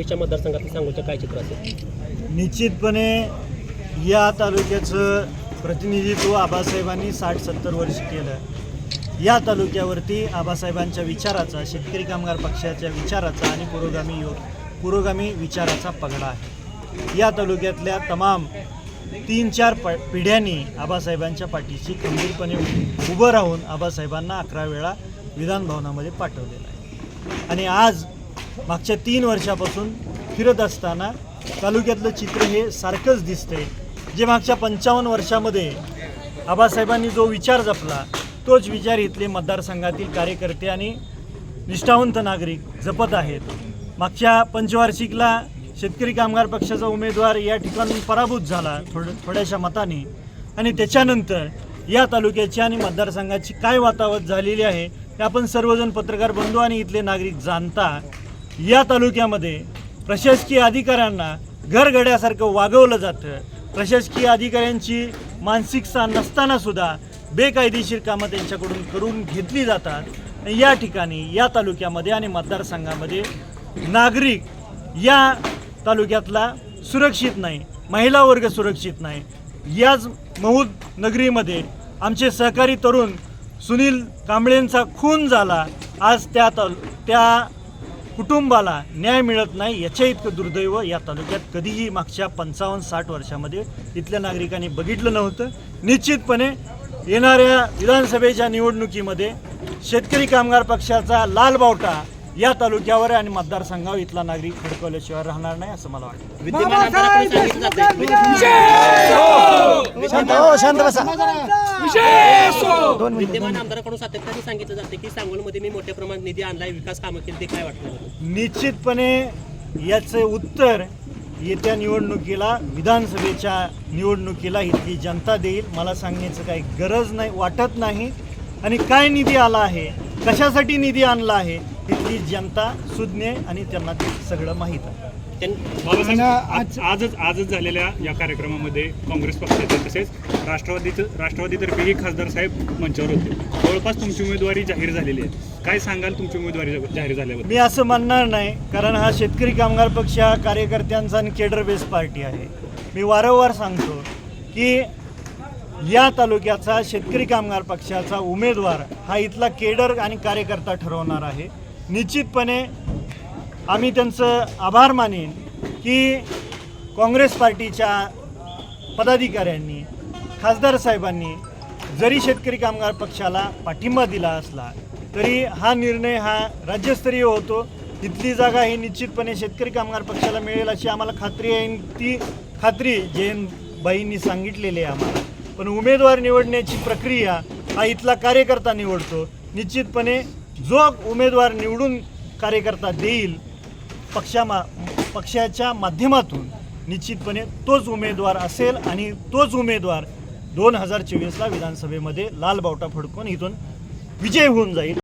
चोवीसच्या मतदारसंघातील सांगूचं काय चित्र असेल? निश्चितपणे या तालुक्याचं प्रतिनिधित्व आबासाहेबांनी साठ सत्तर वर्ष केलं. या तालुक्यावरती आबासाहेबांच्या विचाराचा शेतकरी कामगार पक्षाच्या विचाराचा आणि पुरोगामी योग पुरोगामी विचाराचा पगडा आहे. या तालुक्यातल्या तमाम तीन चार प पिढ्यांनी आबासाहेबांच्या पाठीशी खंबीरपणे उभं राहून आबासाहेबांना अकरा वेळा विधानभवनामध्ये पाठवलेलं आहे. आणि आज मागच्या तीन वर्षापासून फिरत असताना तालुक्यातलं चित्र हे सारखंच दिसतंय. जे मागच्या पंचावन्न वर्षामध्ये आबासाहेबांनी जो विचार जपला तोच विचार इथले मतदारसंघातील कार्यकर्ते आणि निष्ठावंत नागरिक जपत आहेत. मागच्या पंचवार्षिकला शेतकरी कामगार पक्षाचा उमेदवार या ठिकाणून पराभूत झाला थोड थोड्याशा मताने. आणि त्याच्यानंतर या तालुक्याची आणि मतदारसंघाची काय वातावत झालेली आहे हे आपण सर्वजण पत्रकार बंधू आणि इथले नागरिक जाणता या तालुक्यामध्ये प्रशासकीय अधिकाऱ्यांना घरगड्यासारखं वागवलं जातं. प्रशासकीय अधिकाऱ्यांची मानसिकता नसताना सुद्धा बेकायदेशीर कामं त्यांच्याकडून करून घेतली जातात. या ठिकाणी या तालुक्यामध्ये आणि मतदारसंघामध्ये नागरिक या तालुक्यातला सुरक्षित नाही महिला वर्ग सुरक्षित नाही. याच महूद नगरीमध्ये आमचे सहकारी तरुण सुनील कांबळेंचा खून झाला. आज त्या ताल त्या कुटुंबाला न्याय मिळत नाही याच्या इतकं दुर्दैव या तालुक्यात कधीही मागच्या पंचावन्न साठ वर्षामध्ये इथल्या नागरिकांनी बघितलं नव्हतं. निश्चितपणे येणाऱ्या विधानसभेच्या निवडणुकीमध्ये शेतकरी कामगार पक्षाचा लाल बावटा या तालुक्यावर आणि मतदारसंघावर इथला नागरिक खडकवल्याशिवाय राहणार नाही असं मला वाटतं. जाते शांत हो शांत बसा. विद्यमान आमदाराकडून सातत्याने सांगितलं जाते की सांगोलमध्ये मी मोठ्या प्रमाणात निधी आणलाय विकास कामं केली ते काय वाटतं? निश्चितपणे याचे उत्तर येत्या निवडणुकीला विधानसभेच्या निवडणुकीला इथली जनता देईल. मला सांगण्याचं काही गरज नाही वाटत नाही. आणि काय निधी आला आहे? कशासाठी निधी आणला आहे? इथली जनता सुज्ञ आणि त्यांना ते सगळं माहीत आहे. आज आजच आजच झालेल्या या कार्यक्रमामध्ये काँग्रेस पक्षाचे तसेच राष्ट्रवादीचं राष्ट्रवादीतर्फेही खासदार साहेब मंचावर होते. जवळपास तुमची उमेदवारी जाहीर झालेली आहे. काय सांगाल तुमची उमेदवारी जाहीर झाल्याबद्दल? मी असं म्हणणार नाही कारण हा शेतकरी कामगार पक्ष हा कार्यकर्त्यांचा आणि केडर बेस पार्टी आहे. मी वारंवार सांगतो की या तालुक्याचा शेतकरी कामगार पक्षाचा उमेदवार हा इथला केडर आणि कार्यकर्ता ठरवणार आहे. निश्चितपणे आम्ही त्यांचं आभार मानेन की काँग्रेस पार्टीच्या पदाधिकाऱ्यांनी खासदार साहेबांनी जरी शेतकरी कामगार पक्षाला पाठिंबा दिला असला तरी हा निर्णय हा राज्यस्तरीय होतो. तिथली जागा ही निश्चितपणे शेतकरी कामगार पक्षाला मिळेल अशी आम्हाला खात्री आहे. ती खात्री जयंतबाईंनी सांगितलेली आहे आम्हाला. पण उमेदवार निवडण्याची प्रक्रिया हा इथला कार्यकर्ता निवडतो. निश्चितपणे जो उमेदवार निवडून कार्यकर्ता देईल पक्षामा पक्षाच्या माध्यमातून निश्चितपणे तोच उमेदवार असेल आणि तोच उमेदवार दोन हजार चोवीसला विधानसभेमध्ये लाल बावटा फडकून इथून विजय होऊन जाईल.